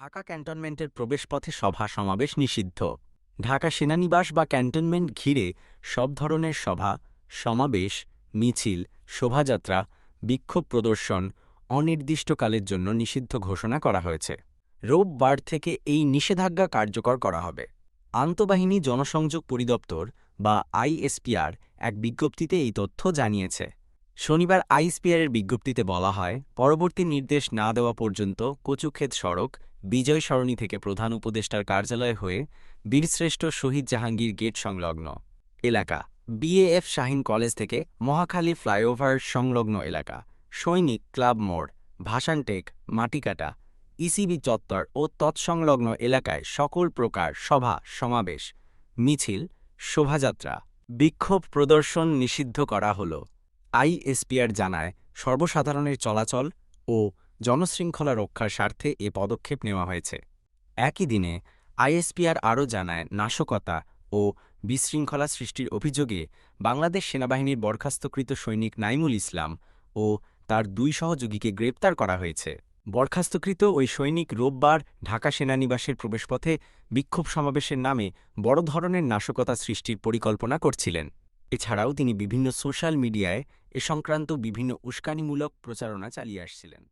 ঢাকা ক্যান্টনমেন্টের প্রবেশপথে সভা সমাবেশ নিষিদ্ধ। ঢাকা সেনানিবাস বা ক্যান্টনমেন্ট ঘিরে সব ধরনের সভা, সমাবেশ, মিছিল, শোভাযাত্রা, বিক্ষোভ প্রদর্শন অনির্দিষ্টকালের জন্য নিষিদ্ধ ঘোষণা করা হয়েছে। রোববার থেকে এই নিষেধাজ্ঞা কার্যকর করা হবে। আন্তঃবাহিনী জনসংযোগ পরিদপ্তর বা আইএসপিআর এক বিজ্ঞপ্তিতে এই তথ্য জানিয়েছে। শনিবার আইএসপিআরের বিজ্ঞপ্তিতে বলা হয়, পরবর্তী নির্দেশ না দেওয়া পর্যন্ত কচুক্ষেত সড়ক বিজয় সরণি থেকে প্রধান উপদেষ্টার কার্যালয় হয়ে বীরশ্রেষ্ঠ শহীদ জাহাঙ্গীর গেট সংলগ্ন এলাকা। বিএএফ শাহিন কলেজ থেকে মহাখালী ফ্লাইওভার সংলগ্ন এলাকা। সৈনিক ক্লাব মোড়, ভাসানটেক, মাটিকাটা, ইসিবি চত্বর ও তৎসংলগ্ন এলাকায় সকল প্রকার সভা, সমাবেশ, মিছিল, শোভাযাত্রা। বিক্ষোভ প্রদর্শন নিষিদ্ধ করা হল। আইএসপিআর জানায়, সর্বসাধারণের চলাচল ও জনশৃঙ্খলা রক্ষার স্বার্থে এ পদক্ষেপ নেওয়া হয়েছে। একই দিনে, আইএসপিআর আরও জানায়, নাশকতা ও বিশৃঙ্খলা সৃষ্টির অভিযোগে বাংলাদেশ সেনাবাহিনীর বরখাস্তকৃত সৈনিক নাইমুল ইসলাম ও তার দুই সহযোগীকে গ্রেপ্তার করা হয়েছে। বরখাস্তকৃত ওই সৈনিক রোববার ঢাকা সেনানিবাসের প্রবেশপথে বিক্ষোভ সমাবেশের নামে বড় ধরনের নাশকতা সৃষ্টির পরিকল্পনা করছিলেন। এছাড়াও তিনি বিভিন্ন সোশ্যাল মিডিয়ায় এ সংক্রান্ত বিভিন্ন উস্কানিমূলক প্রচারণা চালিয়ে আসছিলেন।